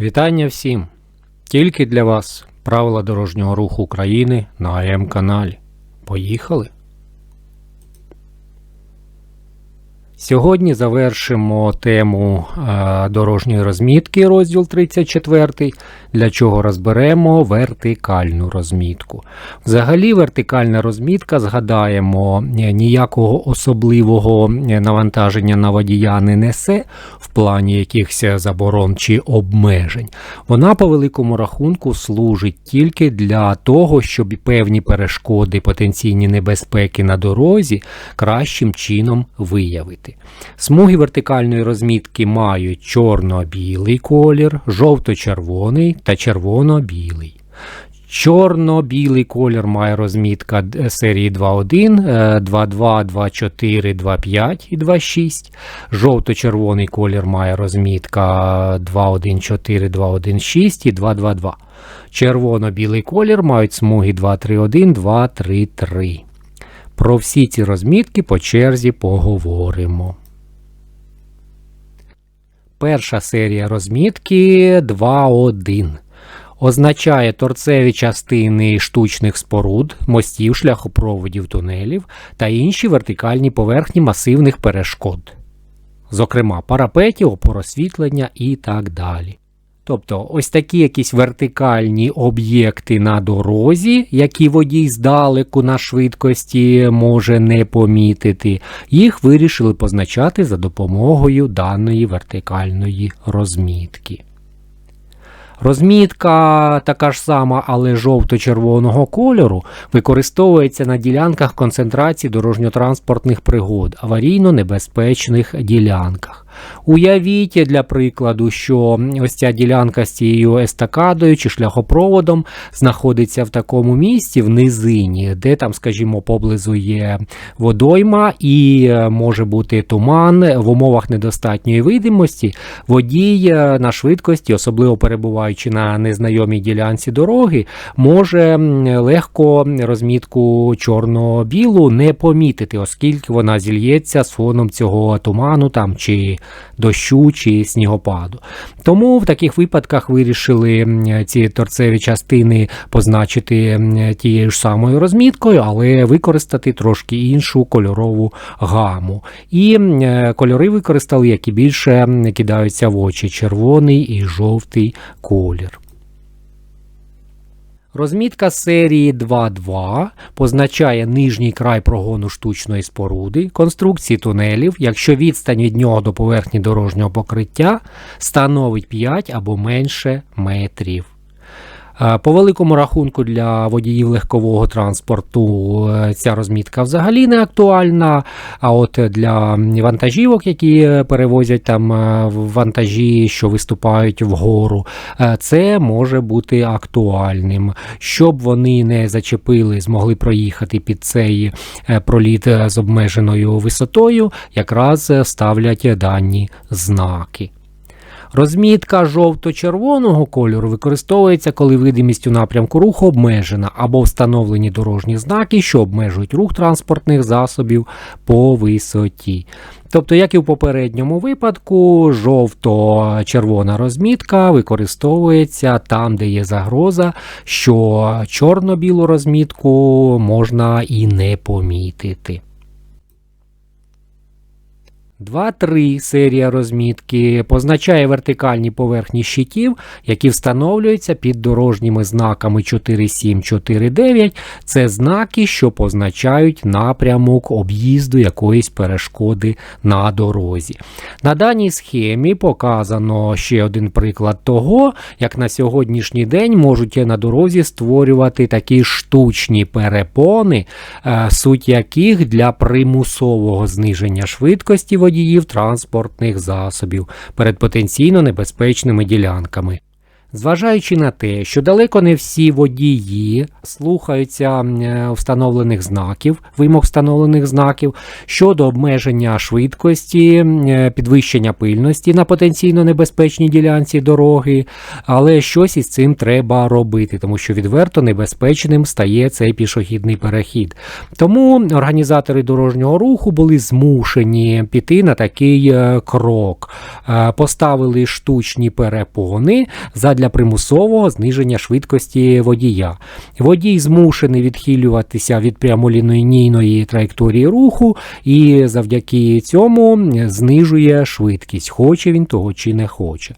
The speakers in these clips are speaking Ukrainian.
Вітання всім! Тільки для вас правила дорожнього руху України на АМ каналі. Поїхали! Сьогодні завершимо тему е, дорожньої розмітки, розділ 34, для чого розберемо вертикальну розмітку. Взагалі, вертикальна розмітка, згадаємо, е, ніякого особливого е, навантаження на водія не несе в плані якихось заборон чи обмежень. Вона по великому рахунку служить тільки для того, щоб певні перешкоди, потенційні небезпеки на дорозі кращим чином виявити. Смуги вертикальної розмітки мають чорно-білий колір, жовто-червоний та червоно-білий. Чорно-білий колір має розмітка д- серії 2.1, е, 2.2, 2.4, 2.5 і 2.6. Жовто-червоний колір має розмітка 2.1.4, 2.1.6 і 2.2.2. Червоно-білий колір мають смуги 2.3.1, 2.3.3. Про всі ці розмітки по черзі поговоримо. Перша серія розмітки 2.1 означає торцеві частини штучних споруд, мостів, шляхопроводів, тунелів та інші вертикальні поверхні масивних перешкод, зокрема парапетів, опоросвітлення і так далі. Тобто ось такі якісь вертикальні об'єкти на дорозі, які водій здалеку на швидкості може не помітити, їх вирішили позначати за допомогою даної вертикальної розмітки. Розмітка така ж сама, але жовто-червоного кольору використовується на ділянках концентрації дорожньо-транспортних пригод, аварійно-небезпечних ділянках. Уявіть для прикладу, що ось ця ділянка з цією естакадою чи шляхопроводом знаходиться в такому місці в низині, де там, скажімо, поблизу є водойма і е, може бути туман в умовах недостатньої видимості. Водій е, на швидкості, особливо перебуваючи на незнайомій ділянці дороги, може легко розмітку чорно-білу не помітити, оскільки вона зільється з фоном цього туману там чи дощу чи снігопаду. Тому в таких випадках вирішили ці торцеві частини позначити тією ж самою розміткою, але використати трошки іншу кольорову гаму. І е, кольори використали, які більше кидаються в очі: червоний і жовтий колір. Розмітка серії 2.2 позначає нижній край прогону штучної споруди, конструкції тунелів, якщо відстань від нього до поверхні дорожнього покриття становить 5 або менше метрів. Е, По великому рахунку для водіїв легкового транспорту е, ця розмітка взагалі не актуальна. А от для вантажівок, які перевозять там е, вантажі, що виступають вгору, це може бути актуальним. Щоб вони не зачепили, змогли проїхати під цей проліт з обмеженою висотою, якраз ставлять дані знаки. Розмітка жовто-червоного кольору використовується, коли видимість у напрямку руху обмежена або встановлені дорожні знаки, що обмежують рух транспортних засобів по висоті. Тобто, як і в попередньому випадку, жовто-червона розмітка використовується там, де є загроза, що чорно-білу розмітку можна і не помітити. 2.3 серія розмітки позначає вертикальні поверхні щитів, які встановлюються під дорожніми знаками 4.7, 4.9. Це знаки, що позначають напрямок об'їзду якоїсь перешкоди на дорозі. На даній схемі показано ще один приклад того, як на сьогоднішній день можуть на дорозі створювати такі штучні перепони, е, суть яких для примусового зниження швидкості водіїв транспортних засобів перед потенційно небезпечними ділянками. Зважаючи на те, що далеко не всі водії слухаються е, встановлених знаків, вимог встановлених знаків щодо обмеження швидкості, е, підвищення пильності на потенційно небезпечній ділянці дороги, але щось із цим треба робити, тому що відверто небезпечним стає цей пішохідний перехід. Тому організатори дорожнього руху були змушені піти на такий е, крок, поставили штучні перепони задля примусового зниження швидкості водія. Водій змушений відхилюватися від прямолінійної траєкторії руху і завдяки цьому знижує швидкість, хоче він того чи не хоче.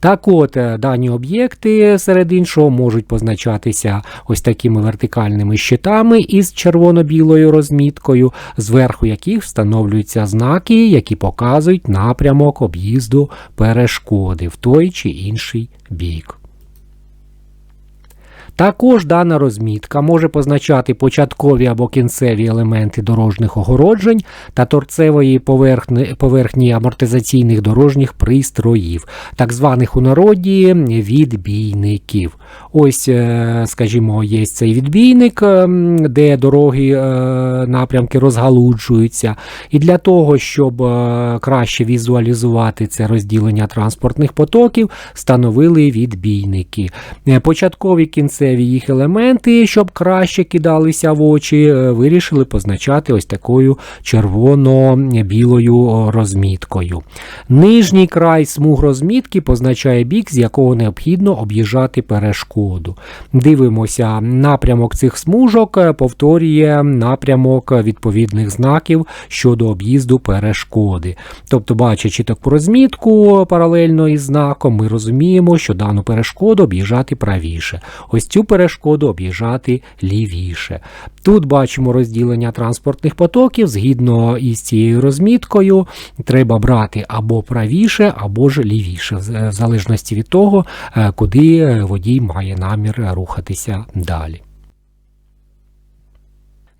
Так от, е, дані об'єкти серед іншого можуть позначатися ось такими вертикальними щитами із червоно-білою розміткою, зверху яких встановлюються знаки, які показують напрямок об'їзду перешкоди в той чи інший бік. Також дана розмітка може позначати початкові або кінцеві елементи дорожніх огороджень та торцевої поверхні, поверхні амортизаційних дорожніх пристроїв, так званих у народі відбійників. Ось, е, скажімо, є цей відбійник, е, де дороги е, напрямки розгалуджуються. І для того, щоб краще візуалізувати це розділення транспортних потоків, встановили відбійники. Початкові кінцеві їх елементи, щоб краще кидалися в очі, вирішили позначати ось такою червоно-білою розміткою. Нижній край смуг розмітки позначає бік, з якого необхідно об'їжджати перешкоду. Дивимося, напрямок цих смужок повторює напрямок відповідних знаків щодо об'їзду перешкоди. Тобто, бачачи таку розмітку паралельно із знаком, ми розуміємо, що дану перешкоду об'їжджати правіше. Ось цю перешкоду об'їжджати лівіше. Тут бачимо розділення транспортних потоків, згідно із цією розміткою, треба брати або правіше, або ж лівіше, в залежності від того, е, куди водій має намір рухатися далі.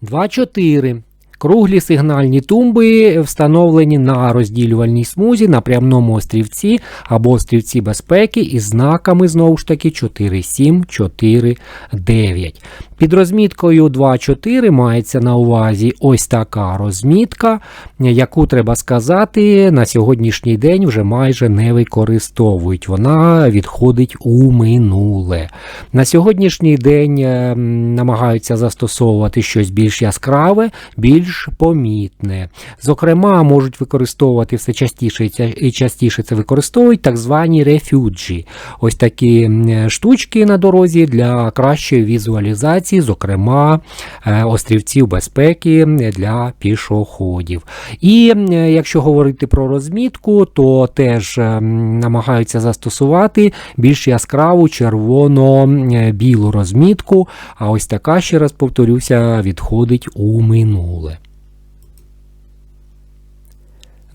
2.4. Круглі сигнальні тумби встановлені на розділювальній смузі на прямному острівці або острівці безпеки із знаками знову ж таки 4.7, 4.9. Під розміткою 2.4 мається на увазі ось така розмітка, яку треба сказати, на сьогоднішній день вже майже не використовують. Вона відходить у минуле. На сьогоднішній день е, намагаються застосовувати щось більш яскраве, більш помітне. Зокрема, можуть використовувати все частіше і частіше це використовують так звані рефюджі. Ось такі штучки на дорозі для кращої візуалізації локацій, зокрема е, острівців безпеки для пішоходів. І е, якщо говорити про розмітку, то теж е, намагаються застосувати більш яскраву червоно-білу розмітку. А ось така, ще раз повторюся, відходить у минуле.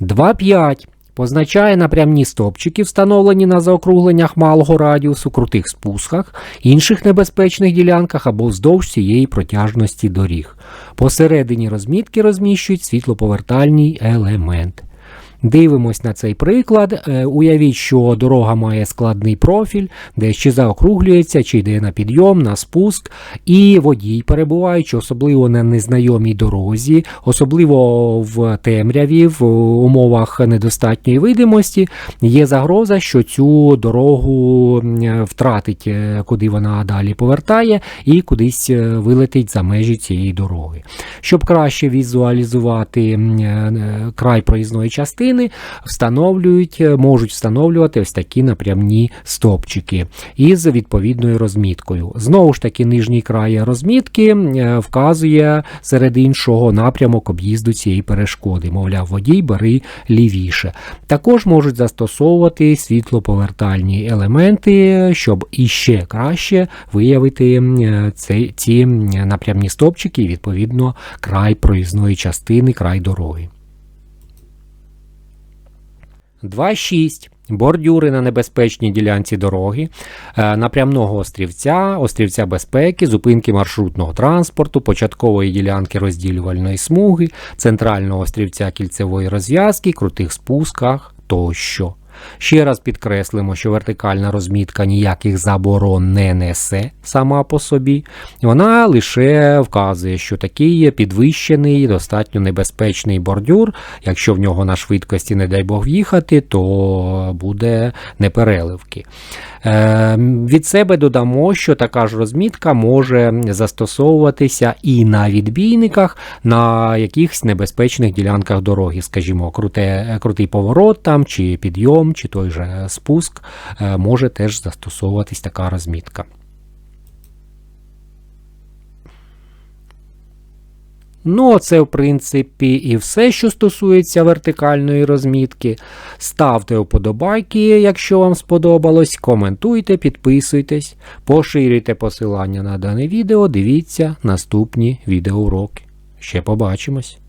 2.5 Позначає напрямні стопчики, встановлені на заокругленнях малого радіусу, крутих спусках, інших небезпечних ділянках або вздовж цієї протяжності доріг. Посередині розмітки розміщують світлоповертальний елемент. Дивимось на цей приклад. Е, уявіть, що дорога має складний профіль, де чи заокруглюється, чи йде на підйом, на спуск, і водій, перебуваючи, особливо на незнайомій дорозі, особливо в темряві, в умовах недостатньої видимості, є загроза, що цю дорогу втратить, е, куди вона далі повертає, і кудись е, вилетить за межі цієї дороги. Щоб краще візуалізувати край проїзної частини, частини встановлюють, е, можуть встановлювати ось такі напрямні стопчики із відповідною розміткою. Знову ж таки, нижній край розмітки е, вказує серед іншого напрямок об'їзду цієї перешкоди. Мовляв, водій бери лівіше. Також можуть застосовувати світлоповертальні елементи, щоб іще краще виявити е, ці напрямні стопчики і відповідно край проїзної частини, край дороги. 2.6. Бордюри на небезпечній ділянці дороги, е, напрямного острівця, острівця безпеки, зупинки маршрутного транспорту, початкової ділянки розділювальної смуги, центрального острівця кільцевої розв'язки, крутих спусках тощо. Ще раз підкреслимо, що вертикальна розмітка ніяких заборон не несе сама по собі. Вона лише вказує, що такий є підвищений, достатньо небезпечний бордюр. Якщо в нього на швидкості, не дай Бог, в'їхати, то буде непереливки. Е, від себе додамо, що така ж розмітка може застосовуватися і на відбійниках, на якихось небезпечних ділянках дороги, скажімо, круте, крутий поворот там, чи підйом, чи той же спуск, е, може теж застосовуватись така розмітка. Ну, це, в принципі, і все, що стосується вертикальної розмітки. Ставте вподобайки, якщо вам сподобалось, коментуйте, підписуйтесь, поширюйте посилання на дане відео, дивіться наступні відеоуроки. Ще побачимось!